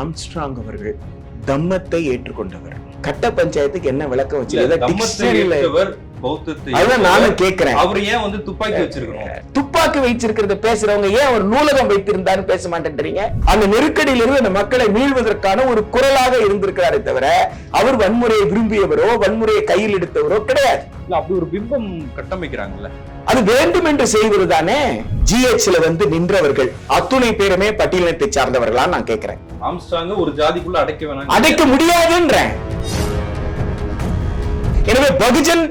Armstrong அவர்கள் தம்மத்தை ஏற்றுக்கொண்டவர். கட்ட பஞ்சாயத்துக்கு என்ன விளக்கம் வச்சு. நானும் கேட்கிறேன் அவர் ஏன் வந்து துப்பாக்கி வச்சிருக்கணும் துப்பாக்கி வைச்சிருக்கிறத பேசுறவங்க ஏன் ஒரு நூலகம் வைத்திருந்தான்னு பேச மாட்டேன்றீங்க? அந்த நெருக்கடியில இருந்து அந்த மக்களை மீள்வதற்கான ஒரு குரலாக இருந்திருக்கிறாரே தவிர அவர் வன்முறையை விரும்பியவரோ வன்முறையை கையில் எடுத்தவரோ கிடையாது. அப்படி ஒரு பிம்பம் கட்டமைக்கிறாங்கல்ல. அது வேண்டும் என்று செய்வது தானே? ஜிஹெச்ல வந்து நின்றவர்கள் அத்துணை பேருமே பட்டியலினத்தை சார்ந்தவர்களா நான் கேட்கிறேன். ஆம்ஸ்டாங்க ஒரு ஜாதிக்குள்ள அடைக்க வேணாம் அடைக்க முடியாதுன்றேன். எனவே பகுஜன்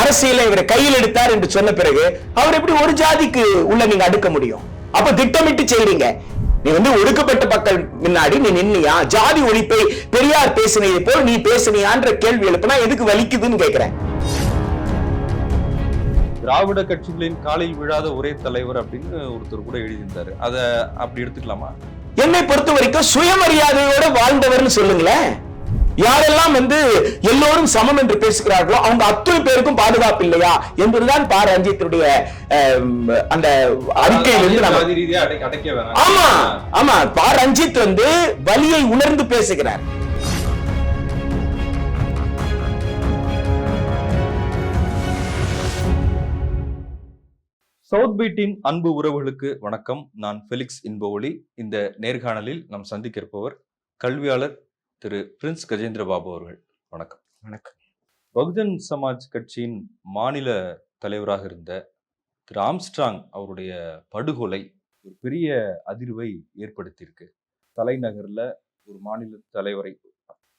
அரசியலை இவர் கையில் எடுத்தார் என்று சொன்ன பிறகு அவர் எப்படி ஒரு ஜாதிக்கு உள்ள நீங்க அடுக்க முடியும்? அப்ப திட்டமிட்டு செய்றீங்க. நீ வந்து ஒடுக்கப்பட்ட மக்கள் முன்னாடி நீ நின்னியா? ஜாதி ஒழிப்பை பெரியார் பேசினதை போல் நீ பேசினியான்ற கேள்வி எழுப்பினா எதுக்கு வலிக்குதுன்னு கேக்குறேன் திராவிட கட்சிகளின் காலில் விழாத ஒரே தலைவர் அப்படின்னு ஒருத்தர் கூட எழுதியிருந்தாரு. அத அப்படி எடுத்துக்கலாமா? என்னை பொறுத்த வரைக்கும் சுயமரியாதையோட வாழ்ந்தவர்னு சொல்லுங்களேன். யாரெல்லாம் வந்து எல்லோரும் சமம் என்று பேசுகிறார்களோ அவங்க அத்தனை பேருக்கும் பாதுகாப்பு இல்லையா என்பதுதான் பா. ரஞ்சித்துடைய அஹ், அந்த அறிக்கையிலிருந்து ஆமா ஆமா. பா. ரஞ்சித் வந்து வலியை உணர்ந்து பேசுகிறார். சவுத் பீட்டின் அன்பு உறவுகளுக்கு வணக்கம். நான் ஃபெலிக்ஸ் இன்பொலி இந்த நேர்காணலில் நாம் சந்திக்க இருப்பவர் கல்வியாளர் திரு பிரின்ஸ் கஜேந்திர பாபு அவர்கள். வணக்கம். வணக்கம். பகுஜன் சமாஜ் கட்சியின் மாநில தலைவராக இருந்த திரு ஆம்ஸ்ட்ராங் அவருடைய படுகொலை ஒரு பெரிய அதிர்வை ஏற்படுத்தியிருக்கு. தலைநகர்ல ஒரு மாநில தலைவரை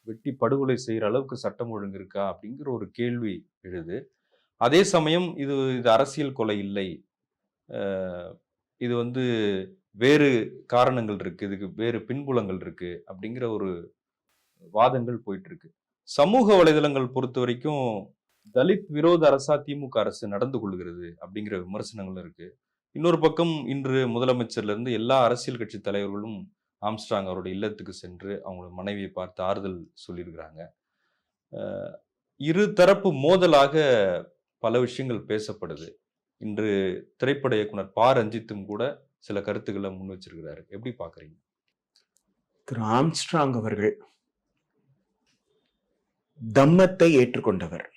வெட்டி படுகொலை செய்யற அளவுக்கு சட்டம் ஒழுங்கு இருக்கா அப்படிங்கிற ஒரு கேள்வி எழுது. அதே சமயம் இது இது அரசியல் கொலை இல்லை இது வந்து வேறு காரணங்கள் இருக்கு. இதுக்கு வேறு பின்புலங்கள் இருக்கு அப்படிங்கிற ஒரு வாதங்கள் போயிட்டு இருக்கு சமூக வலைதளங்கள் பொறுத்த வரைக்கும் தலித் விரோத அரசா திமுக அரசு நடந்து கொள்கிறது அப்படிங்கிற விமர்சனங்கள் இருக்கு. இன்னொரு பக்கம் இன்று முதலமைச்சர்ல இருந்து எல்லா அரசியல் கட்சி தலைவர்களும் ஆம்ஸ்ட்ராங் அவருடைய இல்லத்துக்கு சென்று அவங்களோட மனைவியை பார்த்து ஆறுதல் சொல்லியிருக்கிறாங்க. இரு தரப்பு மோதலாக பல விஷயங்கள் பேசப்படுது. இன்று திரைப்பட இயக்குனர் பா. ரஞ்சித்தும் கூட சில கருத்துக்களை முன் வச்சிருக்கிறாரு. எப்படி பாக்குறீங்க? திரு. ஆம்ஸ்ட்ராங் அவர்கள் தம்மத்தை ஏற்றுக்கொண்டவர்.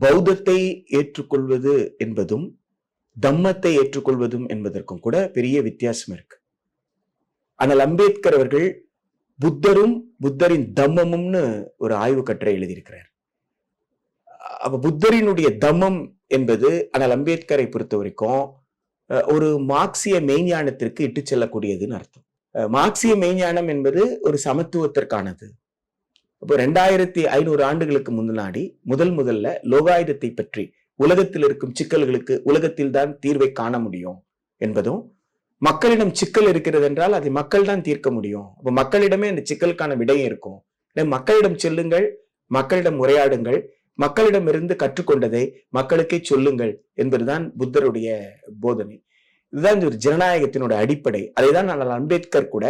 பௌத்தத்தை ஏற்றுக்கொள்வது என்பதும் தம்மத்தை ஏற்றுக்கொள்வதும் என்பதற்கும் கூட பெரிய வித்தியாசம் இருக்கு. ஆனால் அம்பேத்கர் அவர்கள் புத்தரும் புத்தரின் தம்மமும்னு ஒரு ஆய்வு கட்டுரை எழுதியிருக்கிறார். அப்ப புத்தரினுடைய தம்மம் என்பது ஆனால் அம்பேத்கரை பொறுத்த வரைக்கும் அஹ், ஒரு மார்க்சிய மெய்ஞானத்திற்கு இட்டு செல்லக்கூடியதுன்னு அர்த்தம். அஹ், மார்க்சிய மெய்ஞானம் என்பது ஒரு சமத்துவத்திற்கானது. இப்போ ரெண்டாயிரத்தி ஐநூறு ஆண்டுகளுக்கு முன்னாடி முதல் முதல்ல லோகாயுதத்தை பற்றி உலகத்தில் இருக்கும் சிக்கல்களுக்கு உலகத்தில் தான் தீர்வை காண முடியும் என்பதும் மக்களிடம் சிக்கல் இருக்கிறது என்றால் அதை மக்கள் தான் தீர்க்க முடியும். அப்போ மக்களிடமே அந்த சிக்கலுக்கான விடையும் இருக்கும். மக்களிடம் செல்லுங்கள் மக்களிடம் உரையாடுங்கள் மக்களிடமிருந்து கற்றுக்கொண்டதை மக்களுக்கே சொல்லுங்கள் என்பதுதான் புத்தருடைய போதனை. இதுதான் இந்த ஒரு ஜனநாயகத்தினோட அடிப்படை. அதை தான் நான் அம்பேத்கர் கூட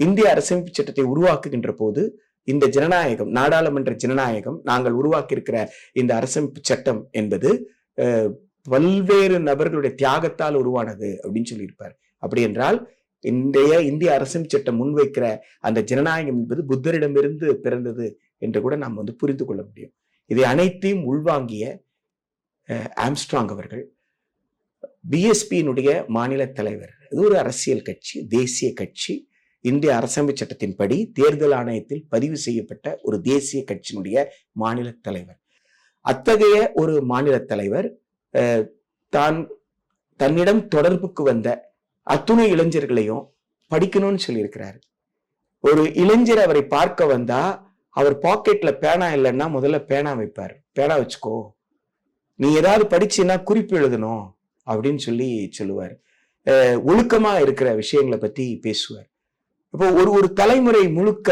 இந்திய அரசமைப்பு சட்டத்தை உருவாக்குகின்ற போது இந்த ஜனநாயகம் நாடாளுமன்ற ஜனநாயகம் நாங்கள் உருவாக்கி இருக்கிற இந்த அரசமைப்பு சட்டம் என்பது பல்வேறு நபர்களுடைய தியாகத்தால் உருவானது அப்படின்னு சொல்லியிருப்பார். அப்படி என்றால் இன்றைய இந்திய அரசமைப்பு சட்டம் முன்வைக்கிற அந்த ஜனநாயகம் என்பது புத்தரிடமிருந்து பிறந்தது என்று கூட நாம் வந்து புரிந்து கொள்ள முடியும். இதை அனைத்தையும் உள்வாங்கிய அஹ், ஆம்ஸ்ட்ராங் அவர்கள் பிஎஸ்பியினுடைய மாநில தலைவர். இது ஒரு அரசியல் கட்சி தேசிய கட்சி. இந்திய அரசமைப்பு சட்டத்தின்படி தேர்தல் ஆணையத்தில் பதிவு செய்யப்பட்ட ஒரு தேசிய கட்சியினுடைய மாநில தலைவர். அத்தகைய ஒரு மாநில தலைவர் அஹ், தான் தன்னிடம் தொடர்புக்கு வந்த அத்துணை இளைஞர்களையும் படிக்கணும்னு சொல்லியிருக்கிறாரு. ஒரு இளைஞர் அவரை பார்க்க வந்தா அவர் பாக்கெட்ல பேனா இல்லைன்னா முதல்ல பேனா வைப்பார். பேனா வச்சுக்கோ. நீ ஏதாவது படிச்சுன்னா குறிப்பு எழுதணும் அப்படின்னு சொல்லி சொல்லுவார். ஒழுக்கமா இருக்கிற விஷயங்களை பத்தி பேசுவார். இப்போ ஒரு ஒரு தலைமுறை முழுக்க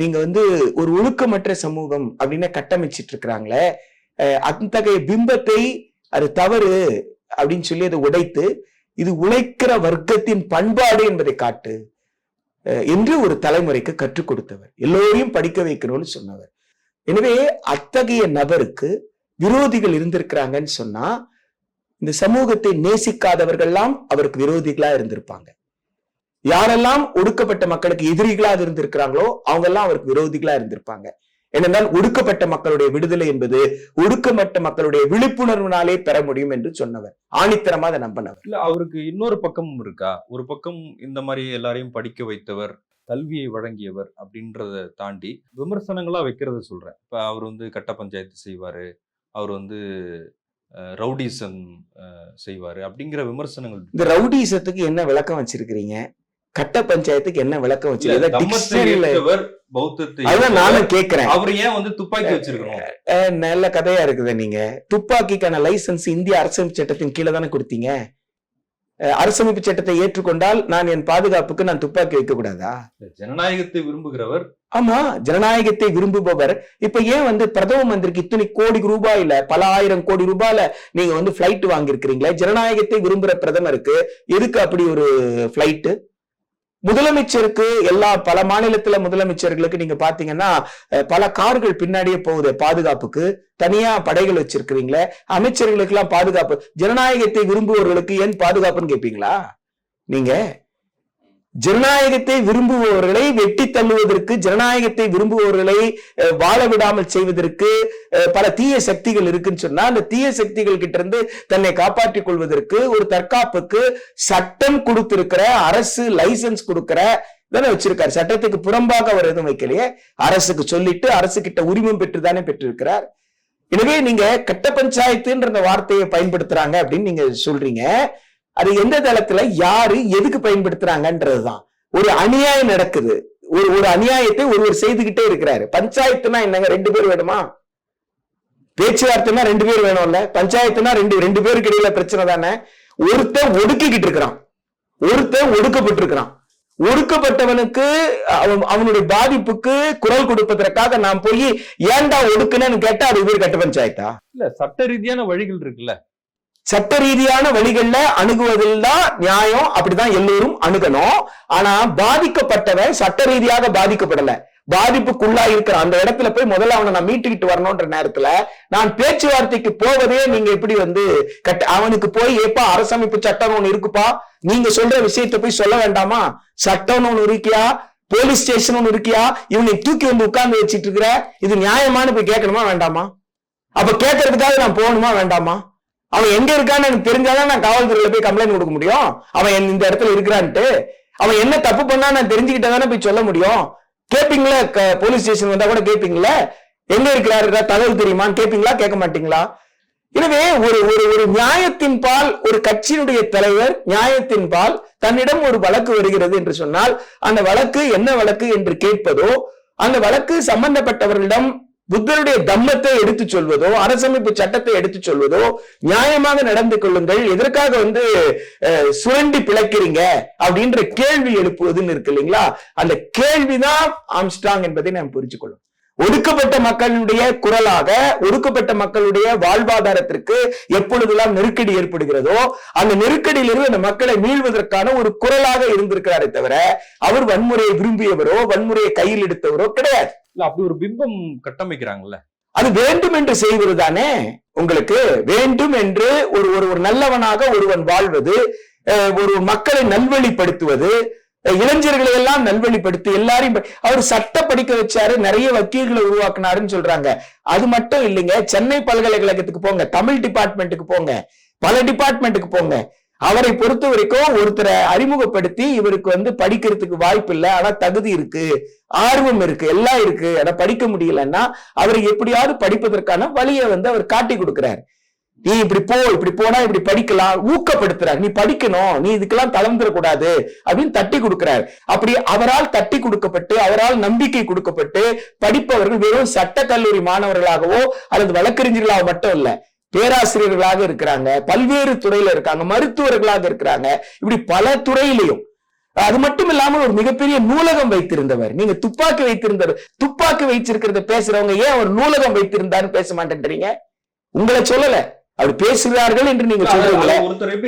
நீங்க வந்து ஒரு ஒழுக்கமற்ற சமூகம் அப்படின்னு கட்டமைச்சிட்டு இருக்கிறாங்களே அத்தகைய பிம்பத்தை அது தவறு அப்படின்னு சொல்லி அதை உடைத்து இது உழைக்கிற வர்க்கத்தின் பண்பாடு என்பதை காட்டு. என்று ஒரு தலைமுறைக்கு கற்றுக் கொடுத்தவர். எல்லோரையும் படிக்க வைக்கணும்னு சொன்னவர். எனவே அத்தகைய நபருக்கு விரோதிகள் இருந்திருக்கிறாங்கன்னு சொன்னா இந்த சமூகத்தை நேசிக்காதவர்கள்லாம் அவருக்கு விரோதிகளா இருந்திருப்பாங்க. யாரெல்லாம் ஒடுக்கப்பட்ட மக்களுக்கு எதிரிகளாக இருந்திருக்கிறாங்களோ அவங்க எல்லாம் அவருக்கு விரோதிகளா இருந்திருப்பாங்க. ஏனென்றால் ஒடுக்கப்பட்ட மக்களுடைய விடுதலை என்பது ஒடுக்கப்பட்ட மக்களுடைய விழிப்புணர்வினாலே பெற முடியும் என்று சொன்னவர். ஆணித்தரமா அதை நம்பினவர். இல்ல அவருக்கு இன்னொரு பக்கமும் இருக்கா? ஒரு பக்கம் இந்த மாதிரி எல்லாரையும் படிக்க வைத்தவர் கல்வியை வழங்கியவர் அப்படின்றத தாண்டி விமர்சனங்களா வைக்கிறத சொல்றேன். இப்ப அவர் வந்து கட்ட பஞ்சாயத்து செய்வாரு அவர் வந்து ரவுடிசம் செய்வாரு அப்படிங்கிற விமர்சனங்கள். இந்த ரவுடிசத்துக்கு என்ன விளக்கம் வச்சிருக்கிறீங்க? கட்ட பஞ்சாயத்துக்கு என்ன விளக்கம் வச்சிருக்கீங்க ஏற்றவர். நானும் கேட்கிறேன் அவர் ஏன் வந்து துப்பாக்கி வச்சிருக்கணும்? நல்ல கதையா இருக்குது நீங்க. துப்பாக்கிக்கான லைசன்ஸ் இந்திய அரசமைப்பு சட்டத்தின் கீழே தானே கொடுத்தீங்க. அரசமைப்பு சட்டத்தை ஏற்றுக்கொண்டால் நான் என் பாதுகாப்புக்கு நான் துப்பாக்கி வைக்க கூடாதா? ஜனநாயகத்தை விரும்புகிறவர். ஆமா ஜனநாயகத்தை விரும்புபவர். இப்ப ஏன் வந்து பிரதம மந்திரிக்கு இத்தனை கோடி ரூபாயில பல ஆயிரம் கோடி ரூபாயில நீங்க வந்து பிளைட் வாங்கியிருக்கிறீங்களே? ஜனநாயகத்தை விரும்புற பிரதமருக்கு எதுக்கு அப்படி ஒரு பிளைட் முதலமைச்சருக்கு எல்லா பல மாநிலத்துல முதலமைச்சர்களுக்கு நீங்க பாத்தீங்கன்னா பல கார்கள் பின்னாடியே போகுது பாதுகாப்புக்கு. தனியா படைகள் வச்சிருக்கிறீங்களே அமைச்சர்களுக்கு எல்லாம் பாதுகாப்பு. ஜனநாயகத்தை விரும்புவவர்களுக்கு ஏன் பாதுகாப்புன்னு கேட்பீங்களா நீங்க? ஜனநாயகத்தை விரும்புபவர்களை வெட்டி தள்ளுவதற்கு ஜனநாயகத்தை விரும்புபவர்களை வாழ விடாமல் செய்வதற்கு பல தீய சக்திகள் இருக்குன்னு சொன்னா அந்த தீய சக்திகள் கிட்ட இருந்து தன்னை காப்பாற்றிக் கொள்வதற்கு ஒரு தற்காப்புக்கு சட்டம் கொடுத்திருக்கிற அரசு லைசன்ஸ் கொடுக்கிற தானே வச்சிருக்காரு. சட்டத்துக்கு புறம்பாக அவர் எதுவும் வைக்கலையே. அரசுக்கு சொல்லிட்டு அரசு கிட்ட உரிமம் பெற்று தானே பெற்றிருக்கிறார். எனவே நீங்க கட்ட பஞ்சாயத்துன்ற வார்த்தையை பயன்படுத்துறாங்க அப்படின்னு நீங்க சொல்றீங்க. அது எந்த தளத்துல யாரு எதுக்கு பயன்படுத்துறாங்கன்றதுதான். ஒரு அநியாயம் நடக்குது. ஒரு ஒரு அநியாயத்தை ஒருவர் செய்துகிட்டே இருக்கிறாரு. பஞ்சாயத்துனா என்னங்க? ரெண்டு பேர் வேணுமா? பேச்சுவார்த்தைனா ரெண்டு பேர் வேணும்ல. பஞ்சாயத்துனா ரெண்டு ரெண்டு பேருக்கு இடையில பிரச்சனை தானே? ஒருத்தன் ஒடுக்கிக்கிட்டு இருக்கிறான். ஒருத்தன் ஒடுக்கப்பட்டிருக்கிறான். ஒடுக்கப்பட்டவனுக்கு அவன் அவனுடைய பாதிப்புக்கு குரல் கொடுப்பதற்காக நான் போய் ஏன்டா ஒடுக்குனேன்னு கேட்டா அது பேர் கட்ட பஞ்சாயத்தா? இல்ல சட்ட ரீதியான வழிகள் இருக்குல்ல. சட்ட ரீதியான வழிகள்ல அணுகுவதில் தான் நியாயம் அப்படிதான் எல்லோரும் அணுகணும். ஆனா பாதிக்கப்பட்டவன் சட்ட ரீதியாக பாதிக்கப்படல. பாதிப்புக்குள்ளா இருக்கிற அந்த இடத்துல போய் முதல்ல அவனை நான் மீட்டுக்கிட்டு வரணும்ன்ற நேரத்துல நான் பேச்சுவார்த்தைக்கு போவதே நீங்க எப்படி வந்து கட்ட அவனுக்கு போய் ஏப்பா அரசமைப்பு சட்டம் ஒண்ணு இருக்குப்பா நீங்க சொல்ற விஷயத்தை போய் சொல்ல வேண்டாமா? சட்டம்னு ஒண்ணு இருக்கியா? போலீஸ் ஸ்டேஷன் ஒண்ணு இருக்கியா? இவனை தூக்கி வந்து உட்கார்ந்து வச்சிட்டு இருக்கிற இது நியாயமானு போய் கேட்கணுமா வேண்டாமா? அப்ப கேட்கறதுக்காக நான் போகணுமா வேண்டாமா? அவன் எங்க இருக்கான்னு எனக்கு தெரிஞ்சாதான் நான் காவல்துறையில போய் கம்ப்ளைண்ட் கொடுக்க முடியும். அவன் என் இந்த இடத்துல இருக்கிறான்ட்டு. அவன் என்ன தப்பு பண்ணா நான் தெரிஞ்சுக்கிட்டா தானே போய் சொல்ல முடியும்? கேப்பீங்களா? போலீஸ் ஸ்டேஷன் வந்தா கூட கேப்பீங்களா? எங்க இருக்கிறாரு தகவல் தெரியுமான்னு கேப்பீங்களா? கேட்க மாட்டீங்களா? எனவே ஒரு ஒரு ஒரு நியாயத்தின் பால் ஒரு கட்சியினுடைய தலைவர் நியாயத்தின் பால் தன்னிடம் ஒரு வழக்கு வருகிறது என்று சொன்னால் அந்த வழக்கு என்ன வழக்கு என்று கேட்பதோ அந்த வழக்கு சம்பந்தப்பட்டவர்களிடம் புத்தருடைய தம்மத்தை எடுத்துச் சொல்வதோ அரசமைப்பு சட்டத்தை எடுத்துச் சொல்வதோ நியாயமாக நடந்து கொள்ளுங்கள் எதற்காக வந்து சுரண்டி பிழைக்கிறீங்க அப்படின்ற கேள்வி எழுப்புவதுன்னு இருக்கு இல்லைங்களா? அந்த கேள்விதான் ஆம்ஸ்டாங் என்பதை நாம் புரிஞ்சு கொள்ளும் ஒடுக்கப்பட்ட மக்களுடைய குரலாக ஒடுக்கப்பட்ட மக்களுடைய வாழ்வாதாரத்திற்கு எப்பொழுதெல்லாம் நெருக்கடி ஏற்படுகிறதோ அந்த நெருக்கடியிலிருந்து அந்த மக்களை மீள்வதற்கான ஒரு குரலாக இருந்திருக்கிறாரே தவிர அவர் வன்முறையை விரும்பியவரோ வன்முறையை கையில் எடுத்தவரோ கிடையாது. இல்ல அப்படி ஒரு பிம்பம் கட்டமைக்கிறாங்கல்ல. அது வேண்டும் என்று செய்வது தானே? உங்களுக்கு வேண்டும் என்று ஒரு ஒரு ஒரு நல்லவனாக ஒருவன் வாழ்வது ஒரு மக்களை நல்வழிப்படுத்துவது இளைஞர்களை எல்லாம் நல்வழிப்படுத்தி எல்லாரையும் அவர் சட்ட படிக்க வச்சாரு நிறைய வக்கீல்களை உருவாக்குனாருன்னு சொல்றாங்க. அது மட்டும் இல்லைங்க சென்னை பல்கலைக்கழகத்துக்கு போங்க தமிழ் டிபார்ட்மெண்ட்டுக்கு போங்க பல டிபார்ட்மெண்ட்டுக்கு போங்க. அவரை பொறுத்த வரைக்கும் ஒருத்தரை அறிமுகப்படுத்தி இவருக்கு வந்து படிக்கிறதுக்கு வாய்ப்பு இல்லை. ஆனா தகுதி இருக்கு ஆர்வம் இருக்கு எல்லாம் இருக்கு. ஆனா படிக்க முடியலன்னா அவரை எப்படியாவது படிப்பதற்கான வழியை வந்து அவர் காட்டி கொடுக்கிறார். நீ இப்படி போ இப்படி போனா இப்படி படிக்கலாம் ஊக்கப்படுத்துறார். நீ படிக்கணும் நீ இதுக்கெல்லாம் தளர்ந்துடக்கூடாது அப்படின்னு தட்டி கொடுக்கிறார். அப்படி அவரால் தட்டி கொடுக்கப்பட்டு அவரால் நம்பிக்கை கொடுக்கப்பட்டு படிப்பவர்கள் வெறும் சட்ட கல்லூரி மாணவர்களாகவோ அல்லது வழக்கறிஞர்களாக மட்டும் இல்ல பேராசிரியர்களாக இருக்கிறாங்க பல்வேறு துறையில இருக்காங்க மருத்துவர்களாக இருக்கிறாங்க. இப்படி பல துறையிலையும் அது மட்டும் இல்லாமல் ஒரு மிகப்பெரிய நூலகம் வைத்திருந்தவர். நீங்க துப்பாக்கி வைத்திருந்தவர் துப்பாக்கி வைச்சிருக்கிறத பேசுறவங்க ஏன் ஒரு நூலகம் வைத்திருந்தாருன்னு பேச மாட்டேன்றீங்க? உங்களை சொல்லல. அவர் பேசுகிறார்கள் என்று நீங்க சொல்றீங்களே.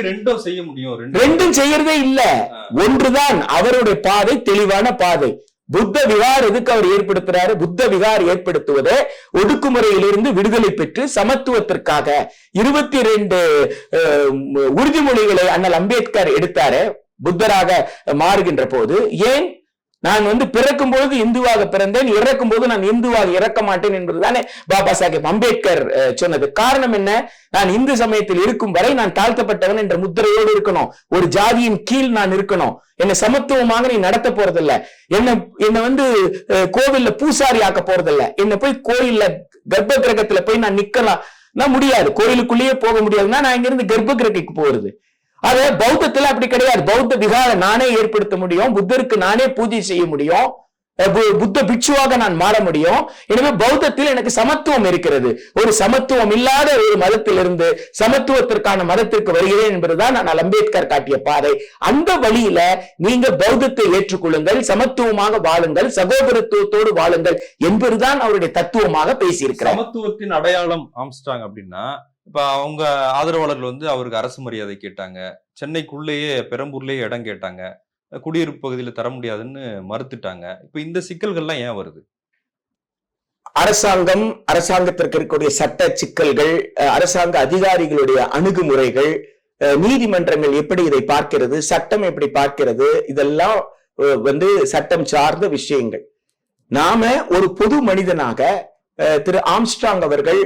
ரெண்டும் செய்ய முடியும்? ரெண்டு ரெண்டும் செய்யறதே இல்ல. ஒன்றுதான் அவருடைய பாதை தெளிவான பாதை. புத்த விகார் எதுக்கு அவர் ஏற்படுத்துறாரு? புத்த விகார் ஏற்படுத்துவது ஒடுக்குமுறையிலிருந்து விடுதலை பெற்று சமத்துவத்திற்காக இருபத்தி ரெண்டு உறுதிமொழிகளை அண்ணல் அம்பேத்கர் எடுத்தாரு புத்தராக மாறுகின்ற போது. ஏன்? நான் வந்து பிறக்கும் பொழுது இந்துவாக பிறந்தேன். இறக்கும் போது நான் இந்துவாக இறக்க மாட்டேன் என்பதுதானே பாபா சாஹேப் அம்பேத்கர் அஹ், சொன்னது. காரணம் என்ன? நான் இந்து சமயத்தில் இருக்கும் வரை நான் தாழ்த்தப்பட்டவன் என்ற முத்திரையோடு இருக்கணும். ஒரு ஜாதியின் கீழ் நான் இருக்கணும். என்னை சமத்துவமாக நீ நடத்த போறதில்ல. என்ன என்னை வந்து அஹ், கோவில்ல பூசாரி ஆக்க போறதில்ல. என்னை போய் கோயில்ல கர்ப்ப கிரகத்துல போய் நான் நிக்கலாம். நான் முடியாது. கோயிலுக்குள்ளேயே போக முடியாதுன்னா நான் இங்க இருந்து கர்ப்ப கிரகைக்கு போறது. அது பௌத்தத்துல அப்படி கிடையாது. பௌத்த விகாரை நானே ஏற்படுத்த முடியும். புத்தருக்கு நானே பூஜை செய்ய முடியும். புத்த பிட்சுவாக நான் மாற முடியும். எனவே பௌத்தத்தில் எனக்கு சமத்துவம் இருக்கிறது. ஒரு சமத்துவம் இல்லாத ஒரு மதத்திலிருந்து சமத்துவத்திற்கான மதத்திற்கு வருகிறேன் என்பதுதான் நான் அம்பேத்கர் காட்டிய பாதை. அந்த வழியில நீங்க பௌத்தத்தை ஏற்றுக்கொள்ளுங்கள் சமத்துவமாக வாழுங்கள் சகோதரத்துவத்தோடு வாழுங்கள் என்பதுதான் அவருடைய தத்துவமாக பேசியிருக்கிறார் சமத்துவத்தின் அடையாளம் ஆம்ஸ்டாங் அப்படின்னா இப்ப அவங்க ஆதரவாளர்கள் வந்து அவருக்கு அரசு மரியாதை கேட்டாங்க. சென்னைக்குள்ளேயே பெரம்பூர்லயே இடம் கேட்டாங்க. குடியிருப்பு பகுதியில தர முடியாதுன்னு மறுத்துட்டாங்க. இப்ப இந்த சிக்கல்கள்லாம் ஏன் வருது? அரசாங்கம் அரசாங்கத்திற்கு இருக்கக்கூடிய சட்ட சிக்கல்கள் அஹ், அரசாங்க அதிகாரிகளுடைய அணுகுமுறைகள் அஹ், நீதிமன்றங்கள் எப்படி இதை பார்க்கிறது சட்டம் எப்படி பார்க்கிறது இதெல்லாம் வந்து சட்டம் சார்ந்த விஷயங்கள். நாம ஒரு பொது மனிதனாக அஹ், திரு ஆம்ஸ்ட்ராங் அவர்கள்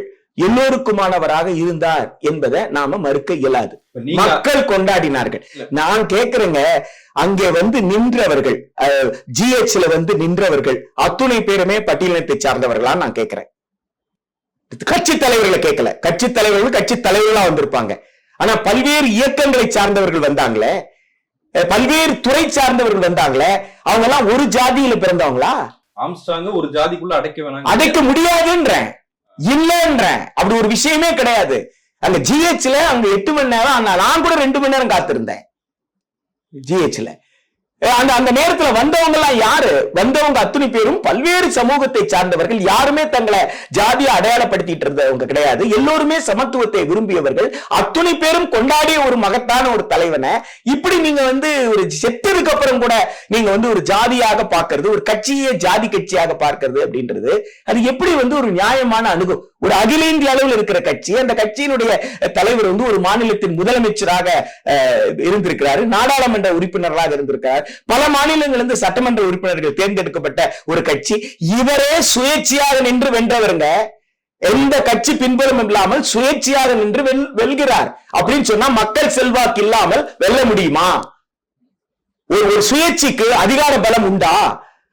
எல்லோருக்குமானவராக இருந்தார் என்பதை நாம மறுக்க இயலாது. மக்கள் கொண்டாடினார்கள். நான் கேக்குறேங்க அங்கே வந்து நின்றவர்கள் ஜிஹெச்ல வந்து நின்றவர்கள் அத்துணை பேருமே பட்டியலினத்தை சார்ந்தவர்களா நான் கேக்குறேன். கட்சி தலைவர்களை கேட்கல கட்சி தலைவர்கள் கட்சி தலைவர்களா வந்திருப்பாங்க. ஆனா பல்வேறு இயக்கங்களை சார்ந்தவர்கள் வந்தாங்களே பல்வேறு துறை சார்ந்தவர்கள் வந்தாங்களே அவங்க எல்லாம் ஒரு ஜாதியில பிறந்தவங்களா? ஆம்ஸ்டாங்க ஒரு ஜாதிக்குள்ள அடைக்க வேணாம் அடைக்க முடியாதுன்றேன். இல்லைன்ற அப்படி ஒரு விஷயமே கிடையாது. அங்க ஜிஹெச்ல அங்க எட்டு மணி நேரம் ஆனா நான் கூட ரெண்டு மணி நேரம் காத்திருந்தேன். ஜிஹெச்ல அந்த அந்த நேரத்துல வந்தவங்க எல்லாம் யாரு? வந்தவங்க அத்தனை பேரும் பல்வேறு சமூகத்தை சார்ந்தவர்கள். யாருமே தங்களை ஜாதியை அடையாளப்படுத்திட்டு இருந்தவங்க கிடையாது. எல்லோருமே சமத்துவத்தை விரும்பியவர்கள். அத்துணை பேரும் கொண்டாடிய ஒரு மகத்தான ஒரு தலைவனை. இப்படி நீங்க வந்து ஒரு செத்ததுக்கு அப்புறம் கூட நீங்க வந்து ஒரு ஜாதியாக பார்க்கறது ஒரு கட்சியே ஜாதி கட்சியாக பார்க்கறது அப்படின்றது அது எப்படி வந்து ஒரு நியாயமான அணுகு ஒரு அகில இந்திய அளவில் இருக்கிற கட்சி அந்த கட்சியினுடைய தலைவர் வந்து ஒரு மாநிலத்தின் முதலமைச்சராக அஹ், இருந்திருக்கிறாரு நாடாளுமன்ற உறுப்பினர்களாக இருந்திருக்கிறார். பல மாநிலங்களிலிருந்து சட்டமன்ற உறுப்பினர்கள் தேர்ந்தெடுக்கப்பட்ட ஒரு கட்சி. இவரே சுயேட்சையாக நின்று வென்றவருங்க. எந்த கட்சி பின்புறம் இல்லாமல் சுயேட்சையாக நின்று வெல்- வெல்கிறார். அப்படின்னு சொன்னா மக்கள் செல்வாக்கு இல்லாமல் வெல்ல முடியுமா? ஒரு ஒரு சுயேட்சைக்கு அதிகார பலம் உண்டா?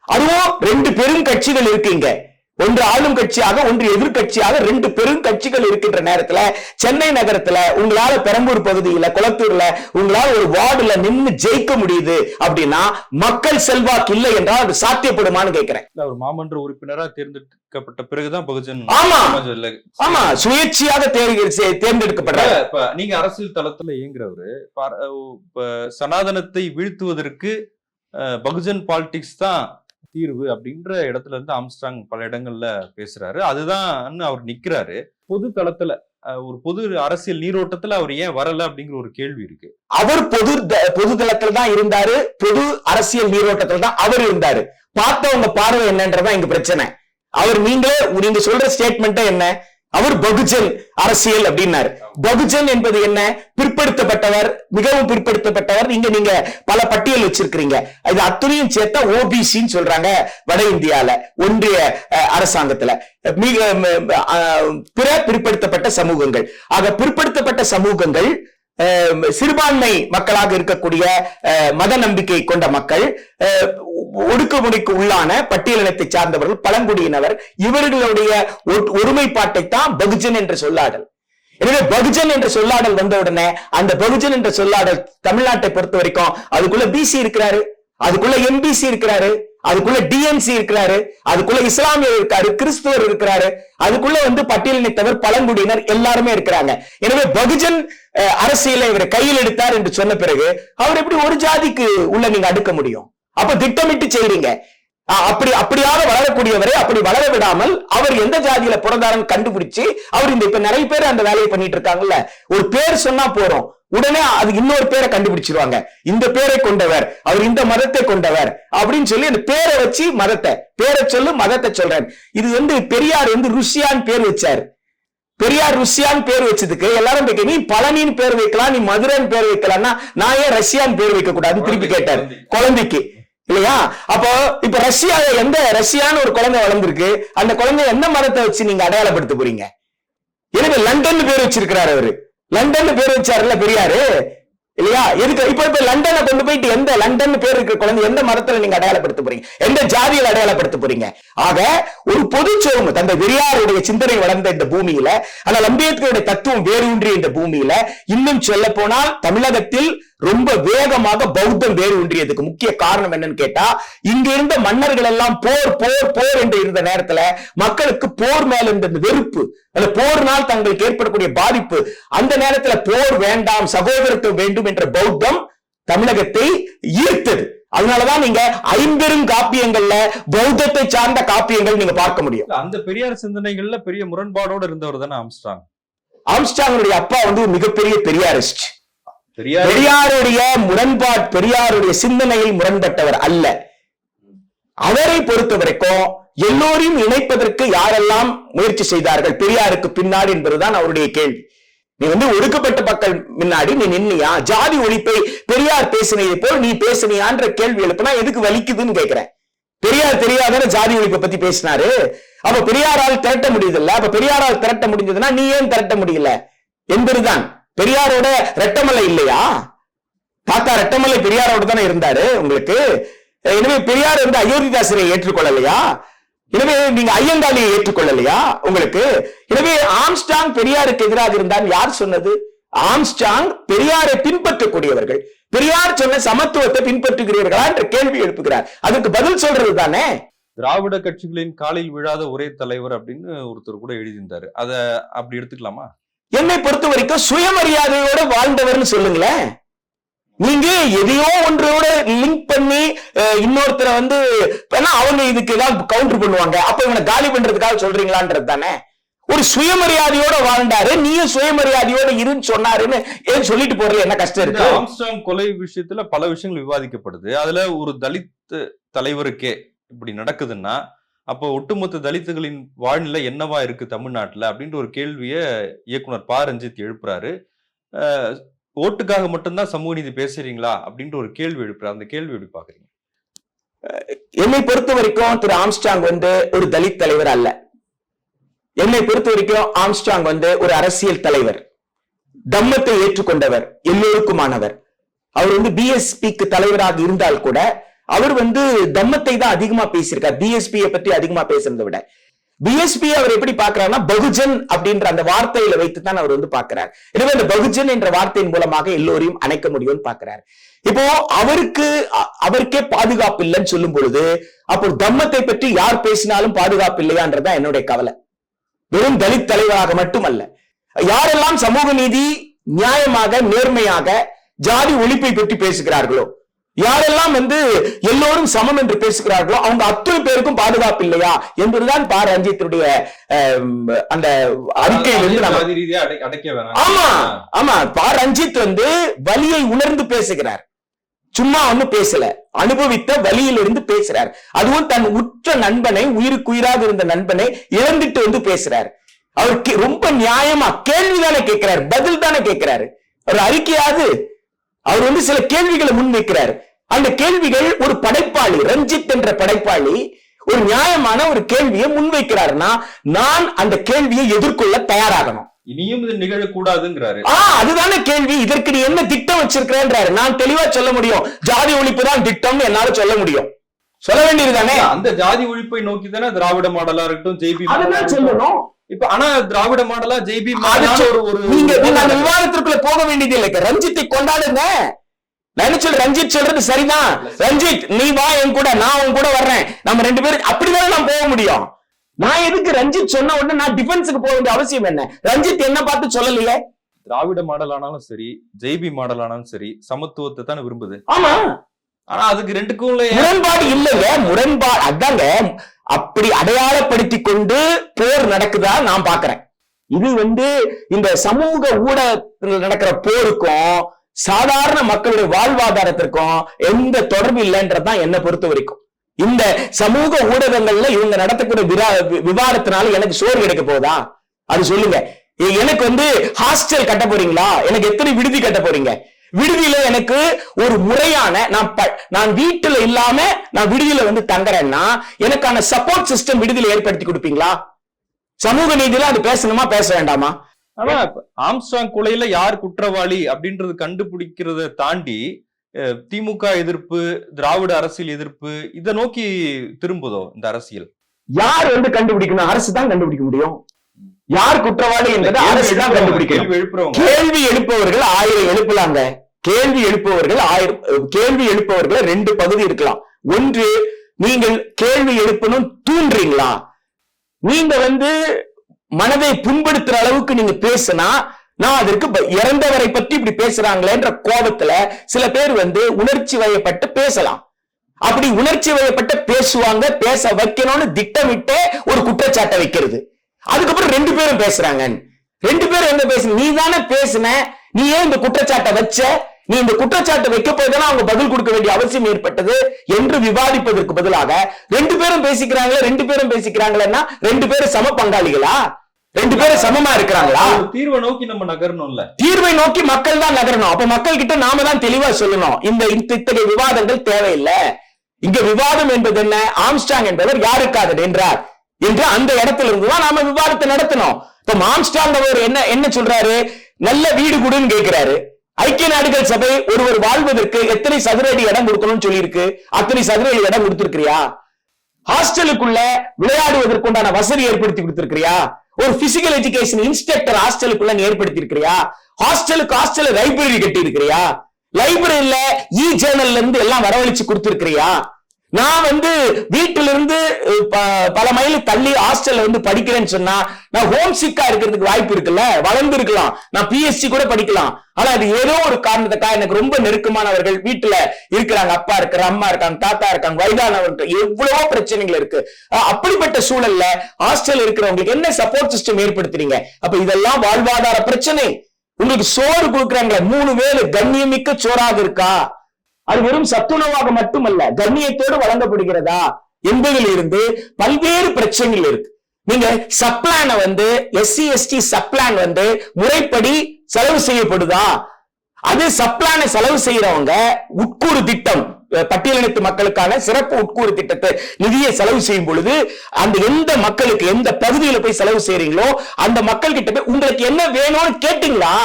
அதுவும் ரெண்டு பெரும் கட்சிகள் இருக்குங்க ஒன்று ஆளும் கட்சியாக ஒன்று எதிர்க்கட்சியாக ரெண்டு பெரும் கட்சிகள் இருக்கின்ற நேரத்துல சென்னை நகரத்துல உங்களால பெரம்பூர் பகுதியில குளத்தூர்ல உங்களால ஒரு வார்டுல நின்னு ஜெயிக்க முடியுது அப்படின்னா மக்கள் செல்வாக்கு இல்லை என்றால் அது சாத்தியப்படுமான்னு கேட்கிறேன். அவர் மாமன்ற உறுப்பினரா தேர்ந்தெடுக்கப்பட்ட பிறகுதான் பகுஜன் ஆமா. ஆமா சுயேட்சையாக தேர்வு தேர்ந்தெடுக்கப்படுற இப்ப நீங்க அரசியல் தளத்துல இயங்குறவரு சனாதனத்தை வீழ்த்துவதற்கு பகுஜன் பாலிடிக்ஸ் தான் தீர்வு அப்படின்ற இடத்துல இருந்து ஆம்ஸ்டாங் பல இடங்கள்ல பேசுறாரு. அதுதான் அவர் நிக்கிறாரு. பொது தளத்துல ஒரு பொது அரசியல் நீரோட்டத்துல அவர் ஏன் வரல அப்படிங்கிற ஒரு கேள்வி இருக்கு. அவர் பொது த- பொது தளத்தில் தான் இருந்தாரு பொது அரசியல் நீரோட்டத்தில் தான் அவர் இருந்தாரு. பார்த்தவங்க பார்வை என்னன்றதான் இங்க பிரச்சனை. அவர் நீங்களே நீங்க சொல்ற ஸ்டேட்மெண்ட்டே என்ன? அவர் பகுஜன் அரசியல் அப்படின்னாரு. பகுஜன் என்பது என்ன? பிற்படுத்தப்பட்டவர் மிகவும் பிற்படுத்தப்பட்டவர். இங்க நீங்க பல பட்டியல் வச்சிருக்கிறீங்க. இது அத்துணையும் சேர்த்தா ஓபிசின்னு சொல்றாங்க வட இந்தியால ஒன்றிய அஹ், அரசாங்கத்துல. மிக அஹ், பிற பிற்படுத்தப்பட்ட சமூகங்கள். ஆக பிற்படுத்தப்பட்ட சமூகங்கள் சிறுபான்மை மக்களாக இருக்கக்கூடிய மத நம்பிக்கை கொண்ட மக்கள் ஒடுக்குமுறைக்கு உள்ளான பட்டியலினத்தை சார்ந்தவர்கள் பழங்குடியினவர் இவர்களுடைய ஒ- ஒருமைப்பாட்டை தான் பகுஜன் என்று சொல்லாடல். எனவே பகுஜன் என்ற சொல்லாடல் வந்த உடனே அந்த பகுஜன் என்ற சொல்லாடல் தமிழ்நாட்டை பொறுத்த வரைக்கும் அதுக்குள்ள பிசி இருக்கிறாரு. அதுக்குள்ள எம்பிசி இருக்கிறாரு. அதுக்குள்ள டிஎம்சி இருக்கிறாரு அதுக்குள்ள இஸ்லாமியர் இருக்காரு கிறிஸ்துவர் இருக்கிறாரு அதுக்குள்ள வந்து பட்டியலினத்தவர் பழங்குடியினர் எல்லாருமே இருக்கிறாங்க. எனவே பகுஜன் அஹ், அரசியலை இவர் கையில் எடுத்தார் என்று சொன்ன பிறகு அவர் எப்படி ஒரு ஜாதிக்கு உள்ள நீங்க அடுக்க முடியும்? அப்ப திட்டமிட்டு செய்றீங்க. அஹ், அப்படி அப்படியாக வளரக்கூடியவரை அப்படி வளர விடாமல் அவர் எந்த ஜாதியில பிறந்தாருன்னு கண்டுபிடிச்சு அவர் இந்த இப்ப நிறைய பேர் அந்த வேலையை பண்ணிட்டு இருக்காங்கல்ல. ஒரு பேர் சொன்னா போறோம். உடனே அது இன்னொரு பேரை கண்டுபிடிச்சிருவாங்க. இந்த பேரை கொண்டவர் அவர் இந்த மதத்தை கொண்டவர் அப்படின்னு சொல்லி அந்த பேரை வச்சு மதத்தை பேரை சொல்லு மதத்தை சொல்றேன். இது வந்து பெரியார் வந்து ருஷ்யான்னு பேர் வச்சார். பெரியார் ருசியான்னு பேர் வச்சதுக்கு எல்லாரும் கேட்க நீ பழனின்னு பேர் வைக்கலாம் நீ மதுரைன்னு பேர் வைக்கலாம்னா நான் ஏன் ரஷ்யான்னு பேர் வைக்க கூடாது திருப்பி கேட்டார். குழந்தைக்கு. இல்லையா? அப்போ இப்ப ரஷ்யால எந்த ரஷ்யான்னு ஒரு குழந்தை வளர்ந்திருக்கு. அந்த குழந்தை எந்த மதத்தை வச்சு நீங்க அடையாளப்படுத்த போறீங்க? எனக்கு லண்டன் பேர் வச்சிருக்கிறாரு அவரு. லண்டன் பேர் வச்சாருல்ல பெரியாரு? இல்லையா? எதுக்கு? இப்ப இப்ப லண்டனை கொண்டு போயிட்டு எந்த லண்டன் பேர் இருக்கிற குழந்தை எந்த மதத்துல நீங்க அடையாளப்படுத்த போறீங்க? எந்த ஜாதியில அடையாளப்படுத்த போறீங்க? ஆக ஒரு பொது சோர்வு தந்த பெரியாருடைய சிந்தனை வளர்ந்த இந்த பூமியில ஆனால் அம்பேத்கருடைய தத்துவம் வேரூன்றிய இந்த பூமியில இன்னும் சொல்ல போனால் தமிழகத்தில் ரொம்ப வேகமாக பௌத்தம் வேறு ஒன்றியதுக்கு முக்கிய காரணம் என்னன்னு கேட்டா இங்க இருந்த மன்னர்கள் எல்லாம் போர் போர் போர் என்று இருந்த நேரத்துல மக்களுக்கு போர் மேல இருந்த வெறுப்பு அந்த போர்னால் தங்களுக்கு ஏற்படக்கூடிய பாதிப்பு அந்த நேரத்துல போர் வேண்டாம் சகோதரத்துவம் வேண்டும் என்ற பௌத்தம் தமிழகத்தை ஈர்த்தது. அதனாலதான் நீங்க ஐம்பெரும் காப்பியங்கள்ல பௌத்தத்தை சார்ந்த காப்பியங்கள் நீங்க பார்க்க முடியும். அந்த பெரியார் சிந்தனைகள்ல பெரிய முரண்பாடோட இருந்தவர் தானே ஆம்ஸ்ட்ராங். ஆம்ஸ்டாங்கனுடைய அப்பா வந்து மிகப்பெரிய பெரியாரிஸ்ட். பெரியார் பெரியாருடைய முரண்பாட் பெரியாருடைய சிந்தனையில் முரண்பட்டவர் அல்ல. அவரை பொறுத்த வரைக்கும் எல்லோரையும் இணைப்பதற்கு யாரெல்லாம் முயற்சி செய்தார்கள்? பெரியாருக்கு பின்னாடி என்பதுதான் அவருடைய கேள்வி. நீ வந்து ஒடுக்கப்பட்ட மக்கள் முன்னாடி நீ நின்னியா? ஜாதி ஒழிப்பை பெரியார் பேசினதை போல் நீ பேசினியான்ற கேள்வி எழுப்புனா எதுக்கு வலிக்குதுன்னு கேட்கிறேன் பெரியார் தெரியாதான ஜாதி ஒழிப்பை பத்தி பேசினாரு? அப்ப பெரியாரால் திரட்ட முடியுதுல்ல அப்ப பெரியாரால் திரட்ட முடிஞ்சதுன்னா நீ ஏன் திரட்ட முடியல? என்பதுதான். பெரியாரோட ரெட்டமலை இல்லையா? தாத்தா ரெட்டமலை பெரியாரோட தானே இருந்தாரு உங்களுக்கு? எனவே பெரியார் வந்து அயோத்திதாசரை ஏற்றுக்கொள்ளலையா? எனவே நீங்க ஐயங்காளியை ஏற்றுக்கொள்ளலையா உங்களுக்கு? எனவே ஆம்ஸ்டாங் பெரியாருக்கு எதிராக இருந்தால் யார் சொன்னது? ஆம்ஸ்டாங் பெரியாரை பின்பற்றக்கூடியவர்கள். பெரியார் சொன்ன சமத்துவத்தை பின்பற்றுகிறீர்களா என்ற கேள்வி எழுப்புகிறார். அதுக்கு பதில் சொல்றது தானே? திராவிட கட்சிகளின் காலில் விழாத ஒரே தலைவர் அப்படின்னு ஒருத்தர் கூட எழுதியிருந்தாரு. அதை அப்படி எடுத்துக்கலாமா? என்னை பொறுத்த வரைக்கும் சுயமரியாதையோட வாழ்ந்தவர்னு சொல்லுங்களேன். நீங்க எதையோ ஒன்றோட லிங்க் பண்ணி இன்னொருத்தரை வந்து அவங்க இதுக்கு ஏதாவது கவுண்டர் பண்ணுவாங்க. அப்ப இவனை காலி பண்றதுக்காக சொல்றீங்களான்றது தானே. ஒரு சுயமரியாதையோட வாழ்ந்தாரு நீயும் சுயமரியாதையோட இருன்னு சொன்னாருன்னு ஏன் சொல்லிட்டு போறதுல என்ன கஷ்டம் இருக்கு? ஆம்ஸ்ட்ராங் கொலை விஷயத்துல பல விஷயங்கள் விவாதிக்கப்படுது. அதுல ஒரு தலித் தலைவருக்கே இப்படி நடக்குதுன்னா அப்போ ஒட்டுமொத்த தலித்துகளின் வாழ்நிலை என்னவா இருக்கு தமிழ்நாட்டுல அப்படின்ற ஒரு கேள்வியை இயக்குனர் பா. ரஞ்சித் எழுப்புறாரு. ஓட்டுக்காக மட்டும்தான் சமூக நீதி பேசுறீங்களா அப்படின்ற ஒரு கேள்வி எழுப்புறாரு. அந்த கேள்வி எப்படி பாக்குறீங்க என்னை பொறுத்த வரைக்கும் திரு ஆம்ஸ்டாங் வந்து ஒரு தலித் தலைவர் அல்ல. என்னை பொறுத்த வரைக்கும் ஆம்ஸ்டாங் வந்து ஒரு அரசியல் தலைவர். தம்மத்தை ஏற்றுக்கொண்டவர் எல்லோருக்குமானவர். அவர் வந்து பிஎஸ்பிக்கு தலைவராக இருந்தால் கூட அவர் வந்து தம்மத்தை தான் அதிகமா பேசியிருக்கார். பிஎஸ்பியை பற்றி அதிகமா பேசுறதை விட. பிஎஸ்பி அவர் எப்படி பாக்குறாருன்னா பகுஜன் அப்படின்ற அந்த வார்த்தையில வைத்து தான் அவர் வந்து பாக்குறாரு எனவே அந்த பகுஜன் என்ற வார்த்தையின் மூலமாக எல்லோரையும் அணைக்க முடியும்னு பாக்குறாரு இப்போ அவருக்கு அவருக்கே பாதுகாப்பு இல்லைன்னு சொல்லும் பொழுது அப்போ தம்மத்தை பற்றி யார் பேசினாலும் பாதுகாப்பு இல்லையான்றதுதான் என்னுடைய கவலை. வெறும் தலித் தலைவராக மட்டுமல்ல. யாரெல்லாம் சமூக நீதி நியாயமாக நேர்மையாக ஜாதி ஒழிப்பை பற்றி பேசுகிறார்களோ யாரெல்லாம் வந்து எல்லோரும் சமம் என்று பேசுகிறார்களோ அவங்க அத்தனை பேருக்கும் பாதுகாப்பு இல்லையா என்பதுதான் பா ரஞ்சித்துடைய அந்த அறிக்கையிலிருந்து ஆமா ஆமா. பா ரஞ்சித் வந்து வலியை உணர்ந்து பேசுகிறார். சும்மா ஒண்ணு பேசல. அனுபவித்த வலியிலிருந்து பேசுறார். அதுவும் தன் உற்ற நண்பனை உயிருக்குயிராக இருந்த நண்பனை இழந்துட்டு வந்து பேசுறார். அவர் ரொம்ப நியாயமா கேள்வி தானே கேட்கிறார். பதில் தானே கேட்கிறாரு. ஒரு அறிக்கையாது அவர் வந்து சில கேள்விகளை முன்வைக்கிறார். அந்த கேள்விகள் ஒரு படைப்பாளி ரஞ்சித் என்ற படைப்பாளி ஒரு நியாயமான ஒரு கேள்வியை முன்வைக்கிறாருன்னா நான் அந்த கேள்வியை எதிர்கொள்ள தயாராகணும். இனியும் இது நிகழக்கூடாதுங்கிறாரு. ஆ அதுதானே கேள்வி. இதற்கு நீ என்ன திட்டம் வச்சிருக்கிறேன்றாரு? நான் தெளிவா சொல்ல முடியும். ஜாதி ஒழிப்பு தான் திட்டம்னு என்னால சொல்ல முடியும். சொல்ல வேண்டியது தானே அந்த ஜாதி ஒழிப்பை நோக்கி தானே திராவிட மாடலா இருக்கட்டும் ஜெய்பி அதுதான் சொல்லணும். இப்ப ஆனா திராவிட மாடலா ஜெய்பி நீங்க விவாதத்திற்குள்ள போக வேண்டியது இல்லை ரஞ்சித்தை கொண்டாடுங்க. நான் என்ன சொல்றேன் ரஞ்சித் சொல்றது சரிதான். ரஞ்சித் நீ வா என் கூட நான் உன் கூட வர்றேன். நம்ம ரெண்டு பேரும் அப்படிதானே நான் போக முடியும்? நான் எதுக்கு ரஞ்சித் சொன்ன உடனே நான் டிஃபென்ஸுக்கு போக வேண்டிய அவசியம் என்ன? ரஞ்சித் என்ன பார்த்து சொல்லலையே? திராவிட மாடல் ஆனாலும் சரி ஜெய்பி மாடல் ஆனாலும் சரி சமத்துவத்தை தானே விரும்புது. ஆமா. ஆனா அதுக்கு ரெண்டுக்கும் முரண்பாடு இல்லைங்க. முரண்பாடு அதாங்க. அப்படி அடையாளப்படுத்தி கொண்டு போர் நடக்குதா நான் பாக்குறேன் இது வந்து இந்த சமூக ஊடகத்தில் நடக்கிற போருக்கும் சாதாரண மக்களுடைய வாழ்வாதாரத்திற்கும் எந்த தொடர்பு இல்லைன்றதுதான் என்னை பொறுத்த வரைக்கும். இந்த சமூக ஊடகங்கள்ல இவங்க நடத்தக்கூடிய விரா- வி- விவாதத்தினால எனக்கு சோறு கிடைக்க போகுதா? அது சொல்லுங்க. எனக்கு வந்து ஹாஸ்டல் கட்ட போறீங்களா? எனக்கு எத்தனை விடுதி கட்ட போறீங்க? விடுதியில எனக்கு ஒரு முறையான நான் ப- நான் வீட்டுல இல்லாம நான் விடுதியில வந்து தங்குறேன்னா எனக்கான சப்போர்ட் சிஸ்டம் விடுதியில ஏற்படுத்தி கொடுப்பீங்களா? சமூக நீதியில அது பேசணுமா பேச வேண்டாமா? ஆனா ஆம்ஸ்ட்ராங் கொலையில யார் குற்றவாளி அப்படின்றது கண்டுபிடிக்கிறத தாண்டி திமுக எதிர்ப்பு திராவிட அரசியல் எதிர்ப்பு இதை நோக்கி திரும்புதோ இந்த அரசியல்? யார் வந்து கண்டுபிடிக்கணும்? அரசு தான் கண்டுபிடிக்க முடியும். யார் குற்றவாளி என்பதை அரசு தான் கண்டுபிடிக்கணும். கேள்வி எழுப்புறவங்க. கேள்வி எழுப்பவர்கள் ஆயிரம் எழுப்பலாங்க. கேள்வி எழுப்பவர்கள் ஆயிரம் கேள்வி எழுப்பவர்கள் ரெண்டு பகுதி இருக்கலாம். ஒன்று நீங்கள் கேள்வி எழுப்பணும் தூண்டுறீங்களா? நீங்க வந்து மனதை புண்படுத்துற அளவுக்கு நீங்க பேசினா நான் அதற்கு இறந்தவரை பத்தி இப்படி பேசுறாங்களேன்ற கோபத்துல சில பேர் வந்து உணர்ச்சி வயப்பட்டு பேசலாம். அப்படி உணர்ச்சி வயப்பட்டு பேசுவாங்க பேச வைக்கணும்னு திட்டமிட்டே ஒரு குற்றச்சாட்டை வைக்கிறது. அதுக்கப்புறம் ரெண்டு பேரும் பேசுறாங்க ரெண்டு பேரும் என்ன பேசு நீ தானே பேசுன நீ ஏன் இந்த குற்றச்சாட்டை வச்ச? நீ இந்த குற்றச்சாட்டை வைக்க போய்தானே அவங்க பதில் கொடுக்க வேண்டிய அவசியம் ஏற்பட்டது என்று விவாதிப்பதற்கு பதிலாக ரெண்டு பேரும் பேசிக்கிறாங்களே ரெண்டு பேரும் பேசிக்கிறாங்களேன்னா ரெண்டு பேரும் சம பங்காளிகளா? ரெண்டு பேரும் சமமா இருக்கிறாங்களா? தீர்வை நோக்கி நம்ம நகரணும்ல. தீர்வை நோக்கி மக்கள் தான் நகரணும். அப்ப மக்கள் கிட்ட நாம தான் தெளிவா சொல்லணும். இந்த இத்தகைய விவாதங்கள் தேவையில்லை. இங்க விவாதம் என்பது என்ன? ஆம்ஸ்டாங் என்பவர் யாருக்காக நின்றார்? என்று அந்த இடத்துல இருந்து தான் நாம விவாதத்தை நடத்தணும். இப்ப ஆம்ஸ்டாங் அவர் என்ன என்ன சொல்றாரு? நல்ல வீடு கொடுன்னு கேட்கிறாரு ஐக்கிய நாடுகள் சபை ஒருவர் வாழ்வதற்கு எத்தனை சதுர அடி இடம் கொடுக்கணும்னு சொல்லியிருக்கு? அத்தனை சதுர அடி இடம் கொடுத்திருக்கிறியா? ஹாஸ்டலுக்குள்ள விளையாடுவதற்குண்டான வசதி ஏற்படுத்தி கொடுத்திருக்கிறியா? ஒரு பிசிக்கல் எஜுகேஷன் இன்ஸ்ட்ரக்டர் ஹாஸ்டலுக்குள்ள நீ ஏற்படுத்தி இருக்கிறியா ஹாஸ்டலுக்கு ஹாஸ்டல் லைப்ரரி கட்டி இருக்கிறியா லைப்ரரியில இ ஜேர்னல்ல இருந்து எல்லாம் வரவழைச்சு கொடுத்திருக்கிறியா? நான் வந்து வீட்டிலிருந்து ப- பல மைல் தள்ளி ஹாஸ்டல்ல வந்து படிக்கிறேன்னு சொன்னா நான் ஹோம் சிக்கா இருக்கிறதுக்கு வாய்ப்பு இருக்குல்ல? வளர்ந்து இருக்கலாம். நான் பிஎஸ்சி கூட படிக்கலாம். ஆனா அது ஏதோ ஒரு காரணத்துக்காக எனக்கு ரொம்ப நெருக்கமானவர்கள் வீட்டுல இருக்கிறாங்க. அப்பா இருக்கிற அம்மா இருக்காங்க தாத்தா இருக்காங்க வயதானவர்கள். எவ்வளவோ பிரச்சனைகள் இருக்கு. அப்படிப்பட்ட சூழல்ல ஹாஸ்டல் இருக்கிறவங்களுக்கு என்ன சப்போர்ட் சிஸ்டம் ஏற்படுத்துறீங்க? அப்ப இதெல்லாம் வாழ்வாதார பிரச்சனை. உங்களுக்கு சோறு கொடுக்குறாங்களே மூணு வேளை கண்ணியமிக்க சோறாக இருக்கா? அது வெறும் சத்துணவாக மட்டுமல்ல கண்ணியத்தோடு வழங்கப்படுகிறதா? என்பதில் இருந்து பல்வேறு பிரச்சனைகள் இருக்கு. நீங்க சப்ளான வந்து எஸ்சி எஸ்டி சப்ளான் வந்து முறைப்படி செலவு செய்யப்படுதா? அது சப்ளான செலவு செய்யறவங்க உட்கூறு திட்டம் பட்டியலினத்து மக்களுக்கான சிறப்பு உட்கூறு திட்டத்தை நிதியை செலவு செய்யும் பொழுது அந்த எந்த மக்களுக்கு எந்த பகுதியில போய் செலவு செய்யறீங்களோ அந்த மக்கள் கிட்ட போய் உங்களுக்கு என்ன வேணும்னு கேட்டீங்களா?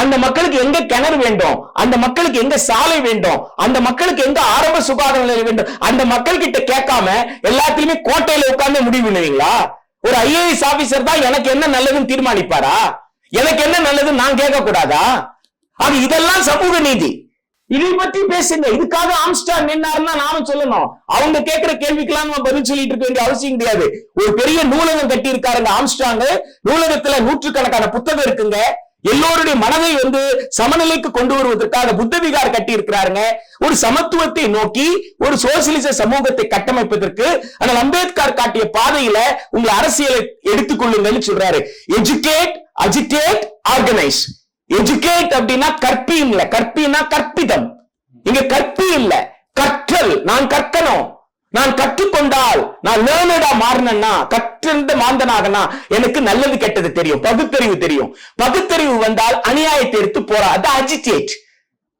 அந்த மக்களுக்கு எங்க கிணறு வேண்டும்? அந்த மக்களுக்கு எங்க சாலை வேண்டும்? அந்த மக்களுக்கு எங்க ஆரம்ப சுகாதார நிலையம் வேண்டும்? அந்த மக்கள் கிட்ட கேட்காம எல்லாத்தையுமே கோட்டையில உட்கார்ந்து முடிவு பண்ணுவீங்களா? ஒரு ஐஏஎஸ் ஆபீசர் தான் எனக்கு என்ன நல்லதுன்னு தீர்மானிப்பாரா? எனக்கு என்ன நல்லதுன்னு நான் கேட்க கூடாதா அது இதெல்லாம் சமூக நீதி. இதை பத்தி பேசுங்க. இதுக்காக ஆம்ஸ்டார் நின்னாருன்னா நாம சொல்லணும். அவங்க கேட்கிற கேள்விக்கெல்லாம் நம்ம பதில் சொல்லிட்டு இருக்க வேண்டிய அவசியம் கிடையாது. ஒரு பெரிய நூலகம் கட்டி இருக்காருங்க ஆம்ஸ்டாங் நூலகத்துல நூற்றுக்கணக்கான புத்தகம் இருக்குங்க. எல்லோருடைய மனதை வந்து சமநிலைக்கு கொண்டு வருவதற்காக புத்த விகார் கட்டி இருக்கிறாருங்க ஒரு சமத்துவத்தை நோக்கி ஒரு சோசியலிச சமூகத்தை கட்டமைப்பதற்கு ஆனால் அம்பேத்கர் காட்டிய பாதையில உங்களை அரசியலை எடுத்துக்கொள்ளுங்கன்னு சொல்றாரு. எஜுகேட் அஜிடேட் ஆர்கனைஸ் எஜுகேட் அப்படின்னா கற்பி இல்ல கற்பின்னா கற்பிதம். இங்க கற்பி இல்ல. கற்றல். நான் கற்கணும். நான் கற்றுக்கொண்டால் நான் லேர்னடா மாறினா கற்றிருந்த மாந்தனாகனா எனக்கு நல்லது கெட்டது தெரியும். பகுத்தறிவு தெரியும். பகுத்தறிவு வந்தால் அநியாயத்தை எடுத்து போறா அது அஜிடேட்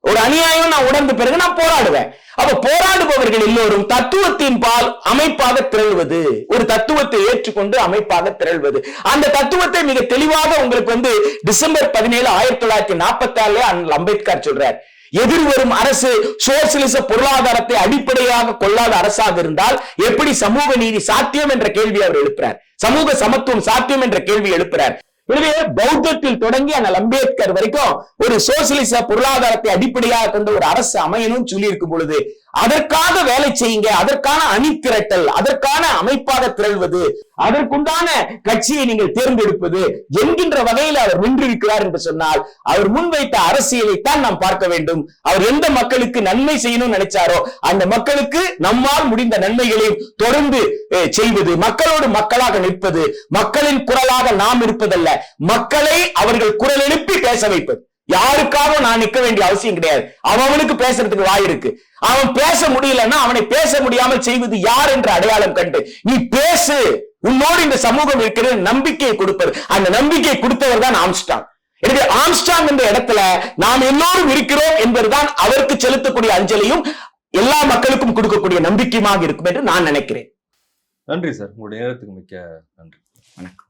ஒரு அநியாயம் நான் உணர்ந்த பிறகு நான் போராடுவேன். அப்ப போராடுபவர்கள் எல்லோரும் தத்துவத்தின் பால் அமைப்பாக திரள்வது. ஒரு தத்துவத்தை ஏற்றுக்கொண்டு அமைப்பாக திரள்வது. அந்த தத்துவத்தை மிக தெளிவாக உங்களுக்கு வந்து டிசம்பர் பதினேழு ஆயிரத்தி தொள்ளாயிரத்தி நாற்பத்தி ஆறுல அண்ணல் அம்பேத்கர் சொல்றார். எதிர்வரும் அரசு சோசியலிச பொருளாதாரத்தை அடிப்படையாக கொள்ளாத அரசாக இருந்தால் எப்படி சமூக நீதி சாத்தியம் என்ற கேள்வி அவர் எழுப்புறார்? சமூக சமத்துவம் சாத்தியம் என்ற கேள்வி எழுப்புறார். எனவே பௌத்தத்தில் தொடங்கி அண்ணல் அம்பேத்கர் வரைக்கும் ஒரு சோசியலிச பொருளாதாரத்தை அடிப்படையாக கொண்ட ஒரு அரசு அமையணும்னு சொல்லி இருக்கும் பொழுது அதற்காக வேலை செய்யுங்க அதற்கான அணி திரட்டல் அதற்கான அமைப்பாக திரள்வது அதற்குண்டான கட்சியை நீங்கள் தேர்ந்தெடுப்பது என்கின்ற வகையில் அவர் நின்றிருக்கிறார் என்று சொன்னால் அவர் முன்வைத்த அரசியலைத்தான் நாம் பார்க்க வேண்டும். அவர் எந்த மக்களுக்கு நன்மை செய்யணும்னு நினைச்சாரோ அந்த மக்களுக்கு நம்மால் முடிந்த நன்மைகளையும் தொடர்ந்து அஹ், செய்வது மக்களோடு மக்களாக நிற்பது மக்களின் குரலாக நாம் இருப்பதல்ல மக்களை அவர்கள் குரல் எழுப்பி பேச வைப்பது. யாருக்காக நான் நிக்க வேண்டிய அவசியம் கிடையாது. அவனுக்கு பேசுறதுக்கு வாய் இருக்கு. அவன் பேச முடியலன்னா அவனை பேச முடியாமல் செய்வது யார் என்ற அடையாளம் கண்டு. நீ பேசு. உன்னோடு இந்த சமூகம் இருக்கிற நம்பிக்கையை கொடுப்பது. அந்த நம்பிக்கையை கொடுத்தவர் தான் ஆம்ஸ்டாங். எனவே ஆம்ஸ்டாங் என்ற இடத்துல நாம் எல்லோரும் இருக்கிறோம் என்பதுதான் அவருக்கு செலுத்தக்கூடிய அஞ்சலியும் எல்லா மக்களுக்கும் கொடுக்கக்கூடிய நம்பிக்கையுமாக இருக்கும் என்று நான் நினைக்கிறேன். நன்றி சார். உங்களுடைய நேரத்துக்கு மிக்க நன்றி. வணக்கம்.